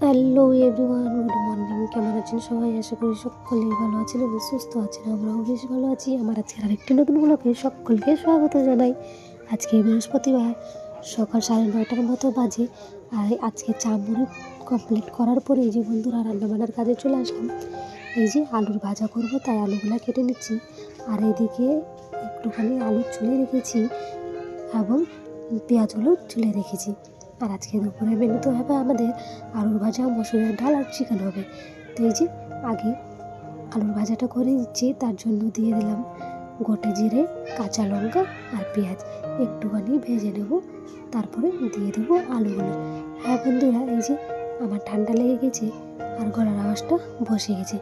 Hello everyone good morning কেমন আছেন সবাই? আশা করি সকলেই ভালো আছেন এবং সুস্থ আছেন। আমরাও বেশ ভালো আছি। আমার আজকের আরেকটি নতুন ব্লগে সকলকে স্বাগত জানাই। আজকে বৃহস্পতিবার, সকাল সাড়ে নয়টার মতো বাজে। আর আজকে চা মুড়ি কমপ্লিট করার পরে এই যে বন্ধুরা, রান্নাবান্নার কাজে চলে আসলাম। এই যে আলুর ভাজা করব, তাই আলুগুলা কেটে নিচ্ছি। আর এদিকে একটুখানি আলু চুলে রেখেছি এবং পেঁয়াজগুলো চুলে রেখেছি। আর আজকে দুপুরে মেনু তো হবে আমাদের আলুর ভাজা, মসুরের ডাল আর চিকেন হবে। তো এই যে আগে আলুর ভাজাটা করে দিচ্ছি তার জন্য দিয়ে দিলাম গোটে জিরে, কাঁচা লঙ্কা আর পেঁয়াজ। একটুখানি ভেজে নেব, তারপরে দিয়ে দেবো আলুগুলো। হ্যাঁ বন্ধুরা, এই যে আমার ঠান্ডা লেগে গেছে আর গলার আওয়াজটা বসে গেছে।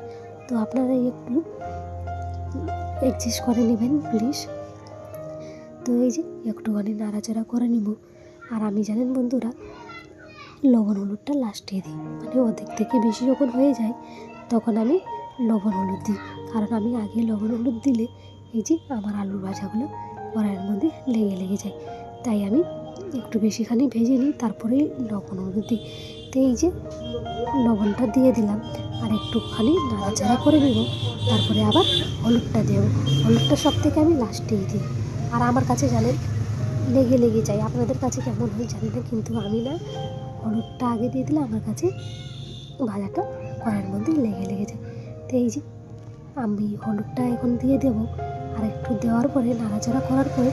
তো আপনারা একটু অ্যাডজাস্ট করে নেবেন প্লিজ তো এই যে একটুখানি নাড়াচাড়া করে নিব। আর আমি জানেন বন্ধুরা, লবণ হলুদটা লাস্টে দিই। মানে অর্ধেক থেকে বেশি যখন হয়ে যায়, তখন আমি লবণ হলুদ দিই। কারণ আমি আগে লবণ হলুদ দিলে এই যে আমার আলুর ভাজাগুলো কড়াইয়ের মধ্যে লেগে লেগে যায়। তাই আমি একটু বেশিখানি ভেজে নিই, তারপরে লবণ হলুদ দিই। তো এই যে লবণটা দিয়ে দিলাম, আর একটুখানি নাড়াচাড়া করে নেব। তারপরে আবার হলুদটা দেবো। হলুদটা সব থেকে আমি লাস্টেই দিই। আর আমার কাছে জানেন লেগে লেগে যায়। আপনাদের কাছে কেমন হয় জানি না, কিন্তু আমি না হলুদটা আগে দিয়ে দিলে আমার কাছে ভাজাটা কড়াইয়ের মধ্যে লেগে লেগে যায়। তো এই যে আমি হলুদটা এখন দিয়ে দেবো, আর একটু দেওয়ার পরে, নাড়াচাড়া করার পরে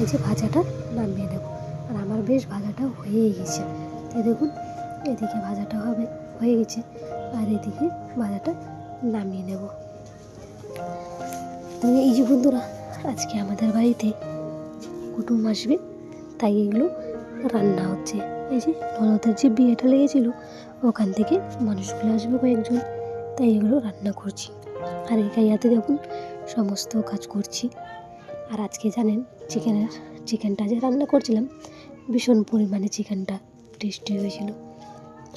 এই যে ভাজাটা নামিয়ে নেব। আর আমার বেশ ভাজাটা হয়েই গেছে। তো দেখুন, এদিকে ভাজাটা হবে, হয়ে গেছে। আর এদিকে ভাজাটা নামিয়ে নেব। তো এই যে বন্ধুরা, আজকে আমাদের বাড়িতে কুটুম আসবে, তাই এগুলো রান্না হচ্ছে। এই যে ননদের যে বিয়েটা লেগেছিল, ওখান থেকে মানুষগুলো আসবে কয়েকজন, তাই এগুলো রান্না করছি। আর এই গাইয়াতে দেখুন সমস্ত কাজ করছি। আর আজকে জানেন চিকেনের, চিকেনটা যে রান্না করছিলাম, ভীষণ পরিমাণে চিকেনটা টেস্টি হয়েছিল।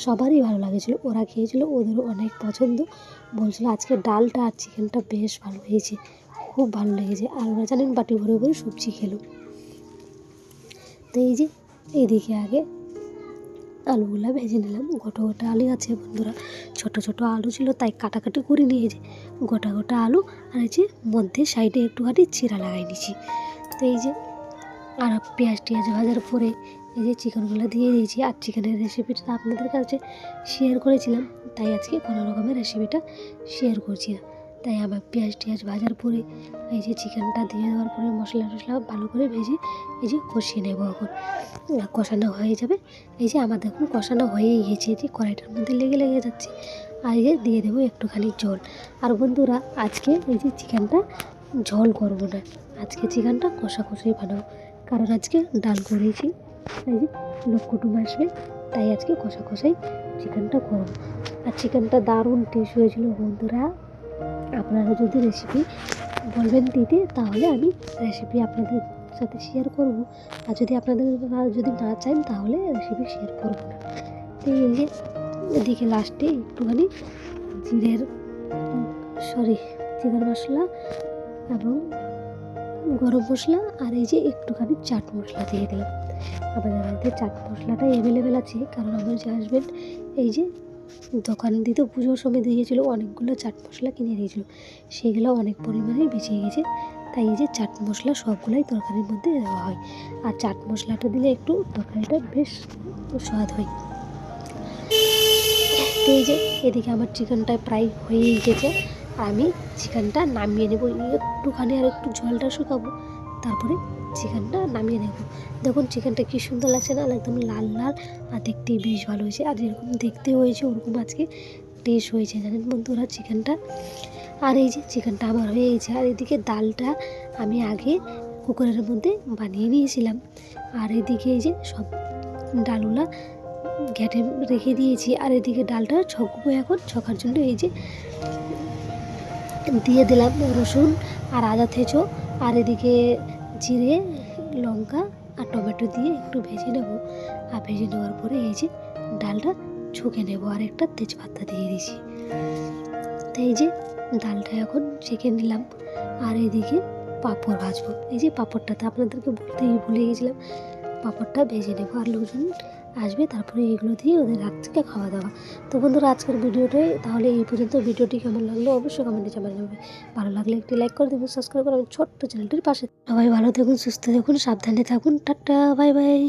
সবারই ভালো লাগেছিল, ওরা খেয়েছিল, ওদেরও অনেক পছন্দ। বলছিল আজকে ডালটা আর চিকেনটা বেশ ভালো হয়েছে, খুব ভালো লেগেছে। আর ওরা জানেন বাটি ভরে ভরে সবজি খেলো। তো এই যে, এইদিকে আগে আলুগুলা ভেজে নিলাম। গোটা গোটা আলু আছে বন্ধুরা, ছোট ছোট আলু ছিল, তাই কাটাকাটি করে নিয়েছি গোটা গোটা আলু আর এই যে মধ্যে সাইডে একটুখানি চিরা লাগাই নিয়েছি তো এই যে, আর পেঁয়াজ টিয়াজ ভাজার পরে এই যে চিকেনগুলো দিয়ে দিয়েছি। আর চিকেনের রেসিপিটা আপনাদের কাছে শেয়ার করেছিলাম, তাই আজকে কোনো রকমের রেসিপিটা শেয়ার করছি না। তাই আমার পেঁয়াজ টিয়াজ ভাজার পরে এই যে চিকেনটা দিয়ে দেওয়ার পরে মশলা টশলা ভালো করে ভেজে, এই যে কষিয়ে নেব এখন। কষানো হয়ে যাবে। এই যে আমার দেখুন কষানো হয়েই গেছে যে কড়াইটার মধ্যে লেগে লেগে যাচ্ছে। আর এই যে দিয়ে দেবো একটুখানি জল। আর বন্ধুরা, আজকে এই যে চিকেনটা ঝোল করব না। আজকে চিকেনটা কষা কষাই বানাবো। কারণ আজকে ডাল করেছি, এই যে লোক কুটুম আসবে, তাই আজকে কষা কষাই চিকেনটা করব। আর চিকেনটা দারুণ টেস্ট হয়েছিল বন্ধুরা। আপনারা যদি রেসিপি বলবেন দিতে, তাহলে আমি রেসিপি আপনাদের সাথে শেয়ার করব। আর যদি আপনাদের যদি না চান, তাহলে রেসিপি শেয়ার করব না। তো এই যে, এদিকে লাস্টে একটুখানি জিরের সরি চিকেন মশলা এবং গরম মশলা আর এই যে একটুখানি চাট মশলা দিয়ে দিলাম। আমাদের বাড়িতে চাট মশলাটা অ্যাভেলেবেল আছে, কারণ আমার যে হাজব্যান্ড এই যে দোকান দিতে পুজোর সময় দিয়েছিল অনেকগুলো চাট মশলা কিনে দিয়েছিল। সেগুলো অনেক পরিমাণে বেঁচে গেছে তাই এই যে চাট মশলা সবগুলাই তরকারির মধ্যে দেওয়া হয়। আর চাট মশলাটা দিলে একটু তরকারিটা বেশ স্বাদ হয়। তো এই যে এদিকে আমার চিকেনটা প্রায় হয়েই গেছে। আমি চিকেনটা নামিয়ে নেব, একটুখানি আর একটু জলটা শুকাবো। তারপরে চিকেনটা নামিয়ে নেব। দেখুন চিকেনটা কি সুন্দর লাগছে না? একদম লাল লাল, আর দেখতে বেশ ভালো হয়েছে। আর যেরকম দেখতে হয়েছে, ওরকম আজকে টেস্ট হয়েছে। জানেন বন্ধুরা চিকেনটা? আর এই যে চিকেনটা আমার হয়ে গেছে। আর এদিকে ডালটা আমি আগে কুকারের মধ্যে বানিয়ে নিয়েছিলাম। আর এদিকে এই যে সব ডালগুলা ঘেটে রেখে দিয়েছি। আর এদিকে ডালটা ছকবো এখন। ছকার জন্য এই যে দিয়ে দিলাম রসুন আর আদা থেঁচো। আর এদিকে জিরে, লঙ্কা আর টমেটো দিয়ে একটু ভেজে নেব। আর ভেজে নেওয়ার পরে এই যে ডালটা ছুঁকে নেব আর একটা তেজপাতা দিয়ে দিয়েছি তো এই যে ডালটা এখন ছেঁকে নিলাম। আর এদিকে পাঁপড় ভাজবো। এই যে পাঁপড়টাতে আপনাদেরকে বলতেই ভুলে গেছিলাম, পাঁপড়টা ভেজে নেব। আর লোকজন আসবে, তারপরে এগুলো দিয়ে ওদের রাত্রিকে খাওয়া দাওয়া। তো বন্ধুরা, আজকের ভিডিওটাই, তাহলে এই পর্যন্ত। ভিডিওটি কেমন লাগল অবশ্যই কমেন্টে যাবে ভালো লাগলে একটি লাইক করে দেবেন সাবস্ক্রাইব করে ছোট্ট চ্যানেলটির পাশে। সবাই ভালো থাকুন, সুস্থ থাকুন, সাবধানে থাকুন। Tata bye bye